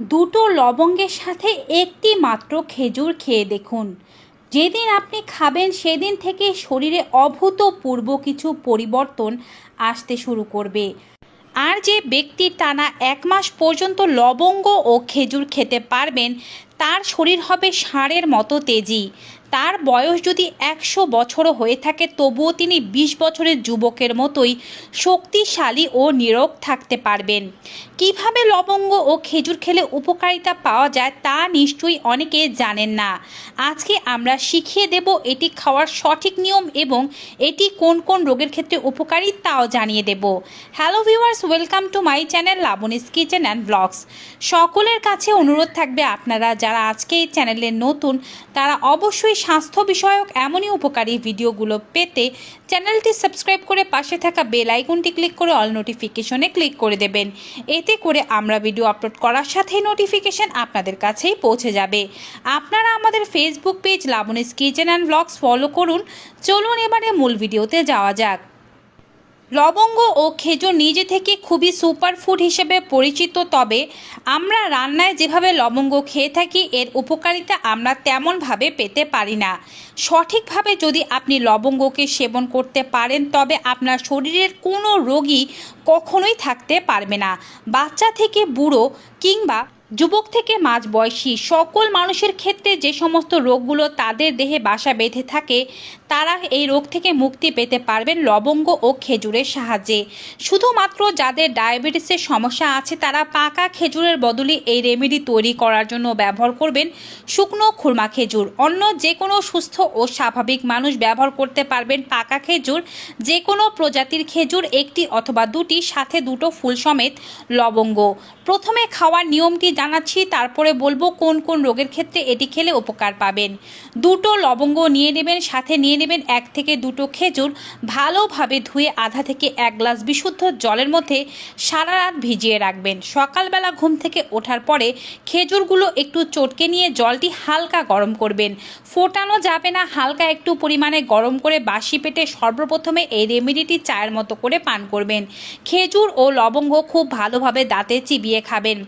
দুটো লবঙ্গের সাথে একটি মাত্র খেজুর খেয়ে দেখুন। যেদিন আপনি খাবেন সেদিন থেকে শরীরে অভূতপূর্ব কিছু পরিবর্তন আসতে শুরু করবে। আর যে ব্যক্তি টানা এক মাস পর্যন্ত লবঙ্গ ও খেজুর খেতে পারবেন, তার শরীর হবে ষাঁড়ের মতো তেজি। তার বয়স যদি একশো বছরও হয়ে থাকে, তবুও তিনি বিশ বছরের যুবকের মতোই শক্তিশালী ও নিরোগ থাকতে পারবেন। কীভাবে লবঙ্গ ও খেজুর খেলে উপকারিতা পাওয়া যায় তা নিশ্চয়ই অনেকে জানেন না। আজকে আমরা শিখিয়ে দেব এটি খাওয়ার সঠিক নিয়ম এবং এটি কোন কোন রোগের ক্ষেত্রে উপকারী তাও জানিয়ে দেব। Hello viewers, welcome to my channel Labani's kitchen and blogs. সকলের কাছে অনুরোধ থাকবে আপনারা যারা আজকে এই চ্যানেলে নতুন, তারা অবশ্যই স্বাস্থ্য বিষয়ক এমনই উপকারী ভিডিওগুলো পেতে চ্যানেলটি সাবস্ক্রাইব করে পাশে থাকা বেল আইকনটি ক্লিক করে অল নোটিফিকেশনে ক্লিক করে দেবেন। এতে করে আমরা ভিডিও আপলোড করার সাথে নোটিফিকেশন আপনাদের কাছেই পৌঁছে যাবে। আপনারা আমাদের Facebook page Labani's kitchen and blogs follow করুন। চলুন এবারে মূল ভিডিওতে যাওয়া যাক। লবঙ্গ ও খেজুর নিজে থেকে খুবই সুপার ফুড হিসেবে পরিচিত, তবে আমরা রান্নায় যেভাবে লবঙ্গ খেয়ে থাকি, এর উপকারিতা আমরা তেমনভাবে পেতে পারি না। সঠিকভাবে যদি আপনি লবঙ্গকে সেবন করতে পারেন, তবে আপনার শরীরের কোনো রোগী কখনোই থাকতে পারবে না। বাচ্চা থেকে বুড়ো কিংবা যুবক থেকে মাঝ বয়সী সকল মানুষের ক্ষেত্রে যে সমস্ত রোগগুলো তাদের দেহে বাসা বেঁধে থাকে, তারা এই রোগ থেকে মুক্তি পেতে পারবেন লবঙ্গ ও খেজুরের সাহায্যে। শুধুমাত্র যাদের ডায়াবেটিসের সমস্যা আছে, তারা পাকা খেজুরের বদলে এই রেমেডি তৈরি করার জন্য ব্যবহার করবেন শুকনো খুরমা খেজুর। অন্য যে কোনো সুস্থ ও স্বাভাবিক মানুষ ব্যবহার করতে পারবেন পাকা খেজুর যে কোনো প্রজাতির খেজুর একটি অথবা দুটি, সাথে দুটো ফুল সমেত লবঙ্গ। প্রথমে খাওয়ার নিয়মটি জানাচ্ছি, তারপরে বলব কোন কোন রোগের ক্ষেত্রে এটি খেলে উপকার পাবেন। দুটো লবঙ্গ নিয়ে নেবেন, সাথে নিয়ে নেবেন এক থেকে দুটো খেজুর। ভালোভাবে ধুয়ে আধা থেকে এক গ্লাস বিশুদ্ধ জলের মধ্যে সারা রাত ভিজিয়ে রাখবেন। সকালবেলা ঘুম থেকে ওঠার পরে খেজুরগুলো একটু চটকে নিয়ে জলটি হালকা গরম করবেন। ফোটানো যাবে না, হালকা একটু পরিমাণে গরম করে বাসি পেটে সর্বপ্রথমে এই রেমেডিটি চায়ের মতো করে পান করবেন। খেজুর ও লবঙ্গ খুব ভালোভাবে দাঁতে চিবিয়ে খাবেন।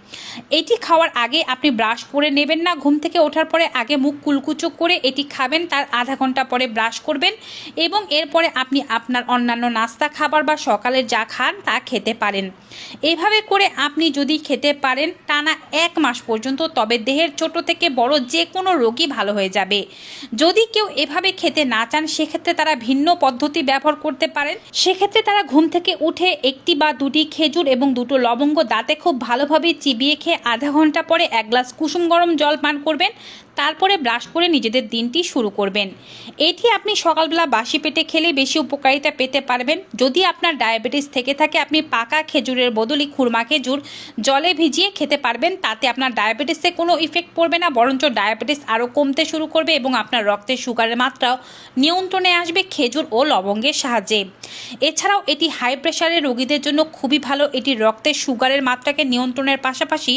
এটি খাওয়ার আগে আপনি ব্রাশ করে নেবেন না। ঘুম থেকে ওঠার পরে আগে মুখ কুলকুচো করে এটি খাবেন, তার আধা ঘণ্টা পরে ব্রাশ করবেন এবং এরপরে আপনি আপনার অন্যান্য নাস্তা, খাবার বা সকালের যা খান তা খেতে পারেন। এভাবে করে আপনি যদি খেতে পারেন টানা এক মাস পর্যন্ত, তবে দেহের ছোট থেকে বড় যে কোনো রোগই ভালো হয়ে যাবে। যদি কেউ এভাবে খেতে না চান, সেক্ষেত্রে তারা ভিন্ন পদ্ধতি ব্যবহার করতে পারেন। সেক্ষেত্রে তারা ঘুম থেকে উঠে একটি বা দুটি খেজুর এবং দুটো লবঙ্গ দাঁতে খুব ভালোভাবে চিবিয়ে খেয়ে আধা ঘণ্টা পরে এক গ্লাস কুসুম গরম জল পান করবেন, তারপরে ব্রাশ করে নিজেদের দিনটি শুরু করবেন। এটি আপনি সকালবেলা বাসি পেটে খেলে বেশি উপকারিতা পেতে পারবেন। যদি আপনার ডায়াবেটিস থেকে থাকে, আপনি পাকা খেজুরের বদলে খুরমা খেজুর জলে ভিজিয়ে খেতে পারবেন। তাতে আপনার ডায়াবেটিসে কোনো ইফেক্ট পড়বে না, বরঞ্চ ডায়াবেটিস আরও কমতে শুরু করবে এবং আপনার রক্তে সুগারের মাত্রাও নিয়ন্ত্রণে আসবে খেজুর ও লবঙ্গের সাহায্যে। এছাড়াও এটি হাই প্রেশারের রোগীদের জন্য খুবই ভালো। এটি রক্তে সুগারের মাত্রাকে নিয়ন্ত্রণের পাশাপাশি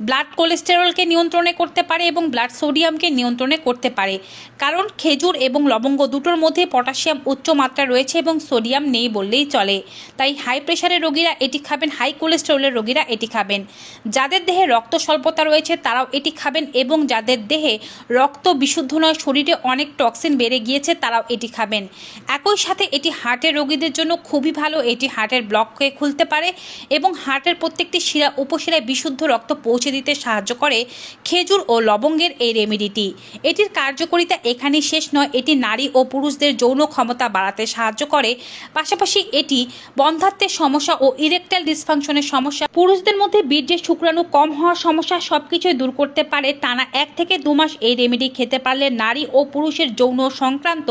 ব্লাড কোলেস্টেরলকে নিয়ন্ত্রণে করতে পারে এবং ব্লাড সোডিয়ামকে নিয়ন্ত্রণে করতে পারে। কারণ খেজুর এবং লবঙ্গ দুটোর মধ্যে পটাশিয়াম উচ্চ মাত্রা রয়েছে এবং সোডিয়াম নেই বললেই চলে। তাই হাই প্রেশারের রোগীরা এটি খাবেন হাই কোলেস্টেরলের রোগীরা এটি খাবেন। যাদের দেহে রক্ত স্বল্পতা রয়েছে তারাও এটি খাবেন এবং যাদের দেহে রক্ত বিশুদ্ধ নয়, শরীরে অনেক টক্সিন বেড়ে গিয়েছে তারাও এটি খাবেন। একই সাথে এটি হার্টের রোগীদের জন্য খুবই ভালো, এটি হার্টের ব্লককে খুলতে পারে এবং হার্টের প্রত্যেকটি শিরা, উপশিরায় বিশুদ্ধ রক্ত পৌঁছে দিতে সাহায্য করে খেজুর ও লবঙ্গের এই রেমেডিটি। এটির কার্যকারিতা এখানেই শেষ নয়। এটি নারী ও পুরুষদের যৌন ক্ষমতা বাড়াতে সাহায্য করে। পাশাপাশি এটি বন্ধাত্বের সমস্যা ও ইরেকটাইল ডিসফাংশনের সমস্যা। পুরুষদের মধ্যে বীর্যের শুক্রাণু কম হওয়ার সমস্যা সব কিছুই দূর করতে পারে। টানা এক থেকে দু মাস এই রেমেডি খেতে পারলে নারী ও পুরুষের যৌন সংক্রান্ত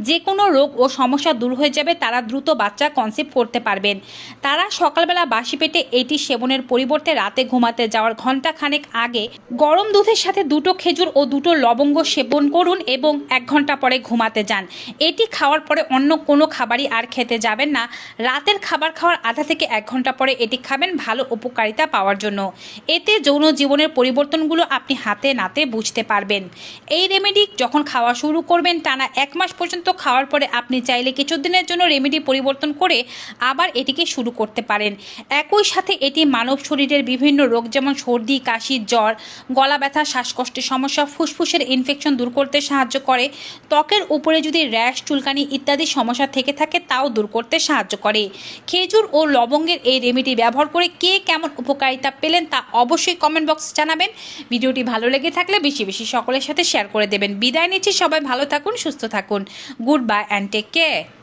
যে কোনো রোগ ও সমস্যা দূর হয়ে যাবে। তারা দ্রুত বাচ্চা কনসেপ্ট করতে পারবেন। তারা সকালবেলা বাসি পেটে এটি সেবনের পরিবর্তে রাতে ঘুমাতে যাওয়ার ঘণ্টা খানেক আগে গরম দুধের সাথে দুটো খেজুর ও দুটো লবঙ্গ সেবন করুন এবং এক ঘণ্টা পরে ঘুমাতে যান। এটি খাওয়ার পরে অন্য কোনো খাবারই আর খেতে যাবেন না। রাতের খাবার খাওয়ার আধা থেকে এক ঘণ্টা পরে এটি খাবেন ভালো উপকারিতা পাওয়ার জন্য। এতে যৌন জীবনের পরিবর্তনগুলো আপনি হাতে নাতে বুঝতে পারবেন। এই রেমেডি যখন খাওয়া শুরু করবেন, টানা এক মাস পর্যন্ত খাওয়ার পরে আপনি চাইলে কিছুদিনের জন্য রেমেডি পরিবর্তন করে আবার এটিকে শুরু করতে পারেন। একই সাথে এটি মানব শরীরের বিভিন্ন রোগ যেমন সর্দি, কাশি, জ্বর, গলা ব্যথা, শ্বাসকষ্টের সমস্যা, ফুসফুসের ইনফেকশন দূর করতে সাহায্য করে। ত্বকের উপরে যদি র্যাশ চুলকানি ইত্যাদি সমস্যা থেকে থাকে, তাও দূর করতে সাহায্য করে। খেজুর ও লবঙ্গের এই রেমেডি ব্যবহার করে কে কেমন উপকারিতা পেলেন তা অবশ্যই কমেন্ট বক্সে জানাবেন। ভিডিওটি ভালো লেগে থাকলে বেশি বেশি সকলের সাথে শেয়ার করে দেবেন। বিদায় নিচ্ছি, সবাই ভালো থাকুন, সুস্থ থাকুন। Goodbye and take care